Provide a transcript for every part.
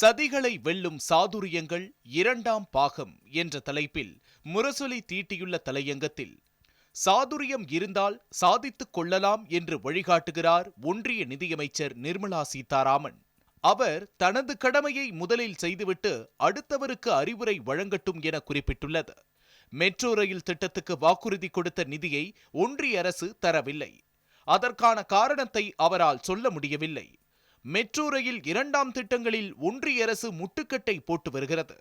சதிகளை வெல்லும் சாதுரியங்கள் இரண்டாம் பாகம் என்ற தலைப்பில் முரசொலி தீட்டியுள்ள தலையங்கத்தில் சாதுரியம் இருந்தால் சாதித்துக் கொள்ளலாம் என்று வழிகாட்டுகிறார் ஒன்றிய நிதியமைச்சர் நிர்மலா சீதாராமன். அவர் தனது கடமையை முதலில் செய்துவிட்டு அடுத்தவருக்கு அறிவுரை வழங்கட்டும் என குறிப்பிட்டுள்ளது. மெட்ரோ ரயில் திட்டத்துக்கு வாக்குறுதி கொடுத்த நிதியை ஒன்றிய அரசு தரவில்லை. அதற்கான காரணத்தை அவரால் சொல்ல முடியவில்லை. மெட்ரோ ரயில் இரண்டாம் திட்டங்களில் ஒன்றிய அரசு முட்டுக்கட்டை போட்டு வருகிறது.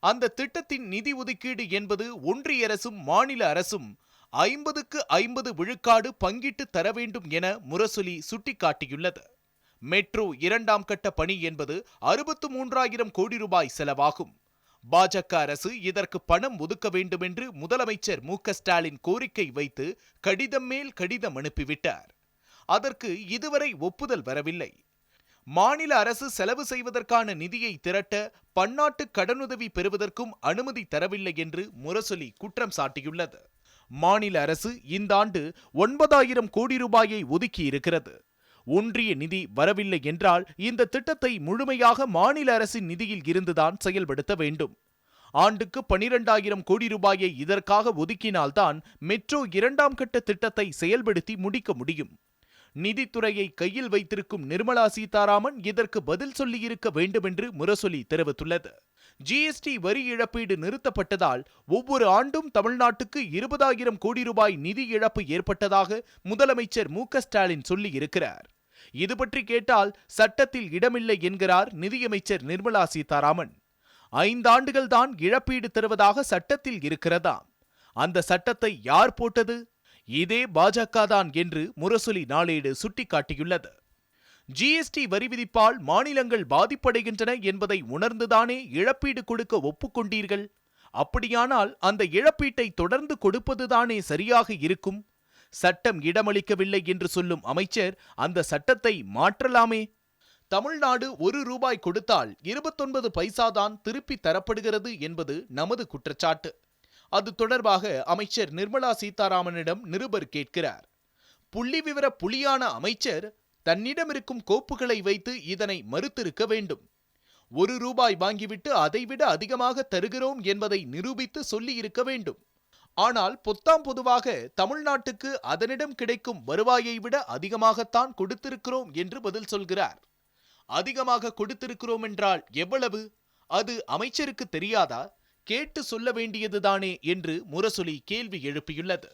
அந்த திட்டத்தின் நிதி ஒதுக்கீடு என்பது ஒன்றிய அரசும் மாநில அரசும் ஐம்பதுக்கு ஐம்பது விழுக்காடு பங்கிட்டு தர வேண்டும் என முரசொலி சுட்டிக்காட்டியுள்ளது. மெட்ரோ இரண்டாம் கட்ட பணி என்பது அறுபத்து மூன்றாயிரம் கோடி ரூபாய் செலவாகும். பாஜக அரசு இதற்கு பணம் ஒதுக்க வேண்டும் என்று முதலமைச்சர் மு ஸ்டாலின் கோரிக்கை வைத்து கடிதம் மேல் கடிதம் அனுப்பிவிட்டார். அதற்கு இதுவரை ஒப்புதல் வரவில்லை. மாநில அரசு செலவு செய்வதற்கான நிதியை திரட்ட பன்னாட்டு கடனுதவி பெறுவதற்கும் அனுமதி தரவில்லை என்று முரசொலி குற்றம் சாட்டியுள்ளது. மாநில அரசு இந்த ஆண்டு ஒன்பதாயிரம் கோடி ரூபாயை ஒதுக்கி இருக்கிறது ஒன்றிய நிதி வரவில்லை என்றால் இந்த திட்டத்தை முழுமையாக மாநில அரசின் நிதியில் இருந்துதான் செயல்படுத்த வேண்டும். ஆண்டுக்கு பனிரெண்டாயிரம் கோடி ரூபாயை இதற்காக ஒதுக்கினால்தான் மெட்ரோ இரண்டாம் கட்ட திட்டத்தை செயல்படுத்தி முடிக்க முடியும். நிதித்துறையை கையில் வைத்திருக்கும் நிர்மலா சீதாராமன் இதற்கு பதில் சொல்லியிருக்க வேண்டுமென்று முரசொலி தெரிவித்துள்ளது. ஜிஎஸ்டி வரி இழப்பீடு நிறுத்தப்பட்டதால் ஒவ்வொரு ஆண்டும் தமிழ்நாட்டுக்கு இருபதாயிரம் கோடி ரூபாய் நிதி இழப்பு ஏற்பட்டதாக முதலமைச்சர் மு ஸ்டாலின் சொல்லியிருக்கிறார். இது பற்றி கேட்டால் சட்டத்தில் இடமில்லை என்கிறார் நிதியமைச்சர் நிர்மலா சீதாராமன். ஐந்தாண்டுகள் தான் இழப்பீடு தருவதாக சட்டத்தில் இருக்கிறதாம். அந்த சட்டத்தை யார் போட்டது? இதே பாஜக தான் என்று முரசொலி நாளேடு சுட்டிக்காட்டியுள்ளது. ஜிஎஸ்டி வரி விதிப்பால் மாநிலங்கள் பாதிப்படைகின்றன என்பதை உணர்ந்துதானே இழப்பீடு கொடுக்க ஒப்புக்கொண்டீர்கள்? அப்படியானால் அந்த இழப்பீட்டை தொடர்ந்து கொடுப்பதுதானே சரியாக இருக்கும்? சட்டம் இடமளிக்கவில்லை என்று சொல்லும் அமைச்சர் அந்த சட்டத்தை மாற்றலாமே? தமிழ்நாடு ஒரு ரூபாய் கொடுத்தால் இருபத்தொன்பது பைசாதான் திருப்பி தரப்படுகிறது என்பது நமது குற்றச்சாட்டு. அது தொடர்பாக அமைச்சர் நிர்மலா சீதாராமனிடம் நிருபர் கேட்கிறார். புள்ளி விவர புலியான அமைச்சர் தன்னிடம் இருக்கும் கோப்புகளை வைத்து இதனை மறுத்திருக்க வேண்டும். ஒரு ரூபாய் வாங்கிவிட்டு அதைவிட அதிகமாக தருகிறோம் என்பதை நிரூபித்து சொல்லியிருக்க வேண்டும். ஆனால் பொத்தாம் பொதுவாக தமிழ்நாட்டுக்கு அதனிடம் கிடைக்கும் வருவாயை விட அதிகமாகத்தான் கொடுத்திருக்கிறோம் என்று பதில் சொல்கிறார். அதிகமாக கொடுத்திருக்கிறோம் என்றால் எவ்வளவு? அது அமைச்சருக்கு தெரியாதா? கேட்டு சொல்ல வேண்டியதுதானே என்று முரசொலி கேள்வி எழுப்பியுள்ளது.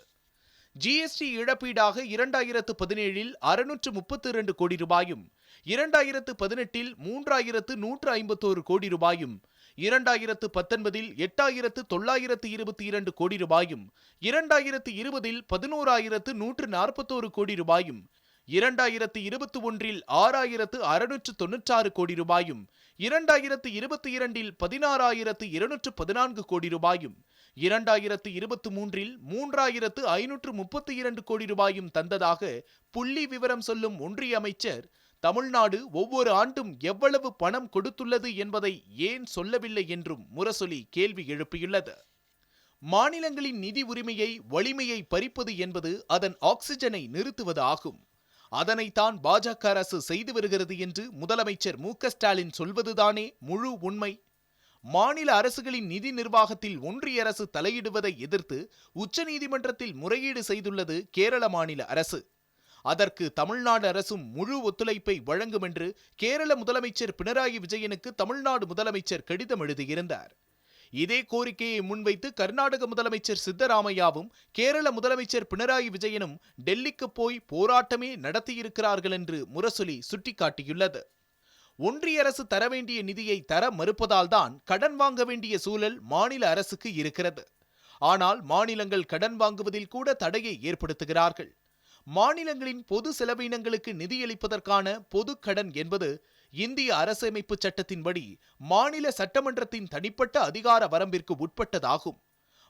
ஜிஎஸ்டி இழப்பீடாக இரண்டாயிரத்து பதினேழில் அறுநூற்று முப்பத்தி இரண்டு கோடி ரூபாயும் இரண்டாயிரத்து பதினெட்டில் மூன்றாயிரத்து நூற்று ஐம்பத்தோரு கோடி ரூபாயும் இரண்டாயிரத்து பத்தொன்பதில் எட்டாயிரத்து தொள்ளாயிரத்து இருபத்தி இரண்டு கோடி ரூபாயும் இரண்டாயிரத்து இருபதில் பதினோராயிரத்து நூற்று நாற்பத்தோரு கோடி ரூபாயும் இரண்டாயிரத்து இருபத்தி ஒன்றில் ஆறாயிரத்து அறுநூற்று தொன்னூற்றாறு கோடி ரூபாயும் இரண்டாயிரத்து இருபத்தி இரண்டில் பதினாறாயிரத்து இருநூற்று பதினான்கு கோடி ரூபாயும் இரண்டாயிரத்து இருபத்தி மூன்றில் மூன்றாயிரத்து ஐநூற்று முப்பத்தி இரண்டு கோடி ரூபாயும் தந்ததாக புள்ளி விவரம் சொல்லும் ஒன்றிய அமைச்சர் தமிழ்நாடு ஒவ்வொரு ஆண்டும் எவ்வளவு பணம் கொடுத்துள்ளது என்பதை ஏன் சொல்லவில்லை? என்றும் முரசொலி கேள்வி எழுப்பியுள்ளது. மாநிலங்களின் நிதி உரிமையை வலிமையை பறிப்பது என்பது அதன் ஆக்சிஜனை நிறுத்துவது ஆகும் அதனைத்தான் பாஜக அரசு செய்து வருகிறது என்று முதலமைச்சர் மு ஸ்டாலின் சொல்வதுதானே முழு உண்மை? மாநில அரசுகளின் நிதி நிர்வாகத்தில் ஒன்றிய அரசு தலையிடுவதை எதிர்த்து உச்சநீதிமன்றத்தில் முறையீடு செய்துள்ளது கேரள மாநில அரசு. அதற்கு தமிழ்நாடு அரசும் முழு ஒத்துழைப்பை வழங்கும் என்று கேரள முதலமைச்சர் பினராயி விஜயனுக்கு தமிழ்நாடு முதலமைச்சர் கடிதம் எழுதியிருந்தார். இதே கோரிக்கையை முன்வைத்து கர்நாடக முதலமைச்சர் சித்தராமையாவும் கேரள முதலமைச்சர் பினராயி விஜயனும் டெல்லிக்கு போய் போராட்டமே நடத்தியிருக்கிறார்கள் என்று முரசொலி சுட்டிக்காட்டியுள்ளது. ஒன்றிய அரசு தர வேண்டிய நிதியை தர மறுப்பதால்தான் கடன் வாங்க வேண்டிய சூழல் மாநில அரசுக்கு இருக்கிறது. ஆனால் மாநிலங்கள் கடன் வாங்குவதில் கூட தடையை ஏற்படுத்துகிறார்கள். மாநிலங்களின் பொது செலவினங்களுக்கு நிதியளிப்பதற்கான பொது கடன் என்பது இந்திய அரசமைப்பு சட்டத்தின்படி மாநில சட்டமன்றத்தின் தனிப்பட்ட அதிகார வரம்பிற்கு உட்பட்டதாகும்.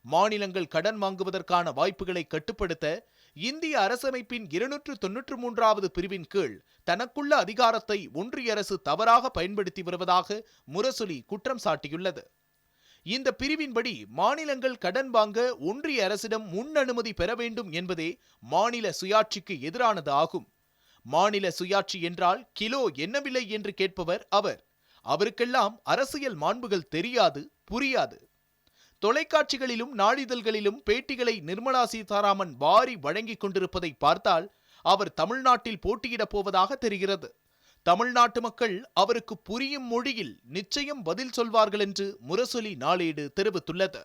மாநிலங்கள் கடன் வாங்குவதற்கான வாய்ப்புகளை கட்டுப்படுத்த இந்திய அரசமைப்பின் இருநூற்று தொன்னூற்று மூன்றாவது பிரிவின் கீழ் தனக்குள்ள அதிகாரத்தை ஒன்றிய அரசு தவறாக பயன்படுத்தி வருவதாக முரசொலி குற்றம் சாட்டியுள்ளது. இந்த பிரிவின்படி மாநிலங்கள் கடன் வாங்க ஒன்றிய அரசிடம் முன் அனுமதி பெற வேண்டும் என்பதே மாநில சுயாட்சிக்கு எதிரானது ஆகும் மாநில சுயாட்சி என்றால் கிலோ என்ன விலை என்று கேட்பவர் அவர். அவருக்கெல்லாம் அரசியல் மாண்புகள் தெரியாது புரியாது. தொலைக்காட்சிகளிலும் நாளிதழ்களிலும் பேட்டிகளை நிர்மலா சீதாராமன் வாரி வழங்கிக் கொண்டிருப்பதை பார்த்தால் அவர் தமிழ்நாட்டில் போட்டியிடப் போவதாக தெரிகிறது. தமிழ்நாட்டு மக்கள் அவருக்கு புரியும் மொழியில் நிச்சயம் பதில் சொல்வார்கள் என்று முரசொலி நாளேடு தெரிவித்துள்ளது.